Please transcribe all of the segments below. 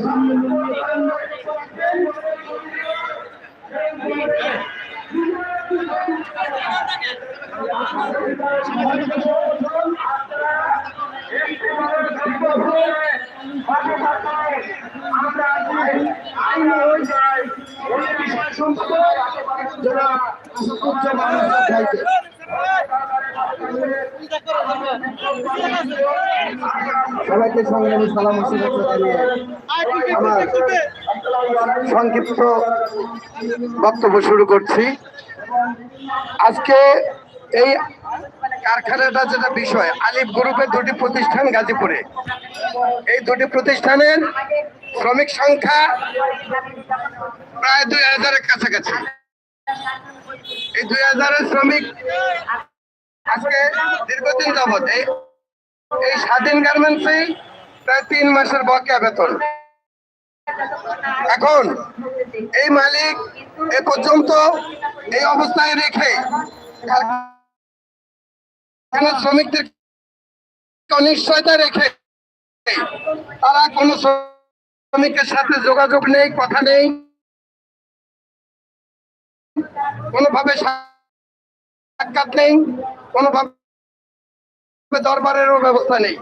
সামনে নির্বাচন সবাইকে সংগ্রামী সালাম আমার সংক্ষিপ্ত বক্তব্য শুরু করছি। আজকে এই কারখানাটা যেটা বিষয়, আলিফ গ্রুপের দুটি প্রতিষ্ঠান গাজীপুরে। এই দুটি প্রতিষ্ঠানের শ্রমিক সংখ্যা প্রায় দুই হাজারের কাছাকাছি। এই দুই হাজারের শ্রমিক আজকে দীর্ঘদিন যাবৎ এই এই স্বাধীন গার্মেন্টসে প্রায় তিন মাসের বকেয়া বেতন। এখন এই মালিক এ পর্যন্ত এই অবস্থায় রেখে শ্রমিকদের অনিশ্চয়তা রেখে তারা কোনো শ্রমিকের সাথে যোগাযোগ নেই, কথা নেই, কোনোভাবে সাক্ষাৎ নেই, কোনোভাবে দরবারেরও ব্যবস্থা নেই।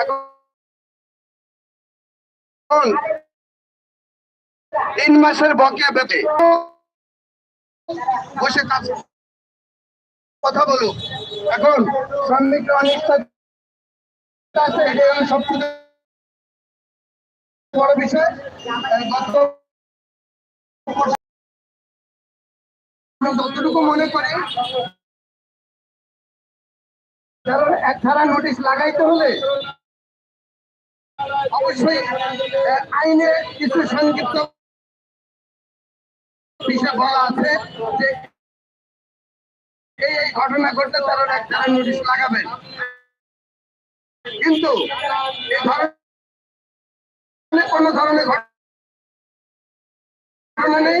এখন তিন মাসের বকেয়া পেতে বসে কাজ কথা বলুক। এখন শ্রমিকরা হলো সবচেয়ে বড় বিষয়। গত যতটুকু মনে করে, কারণ নোটিশ লাগাইতে হলে অবশ্যই আইনে কিছু সংক্ষিপ্ত বিষয় বলা আছে যে এই ঘটনা ঘটলে তারা এক ধারা নোটিশ লাগাবেন কিন্তু এই কোন ধরনের ঘটনা নেই।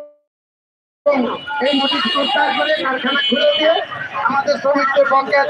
এই নোটিশ প্রত্যাহার করে কারখানা খুলে দিয়ে আমাদের শ্রমিকদের বকেয়া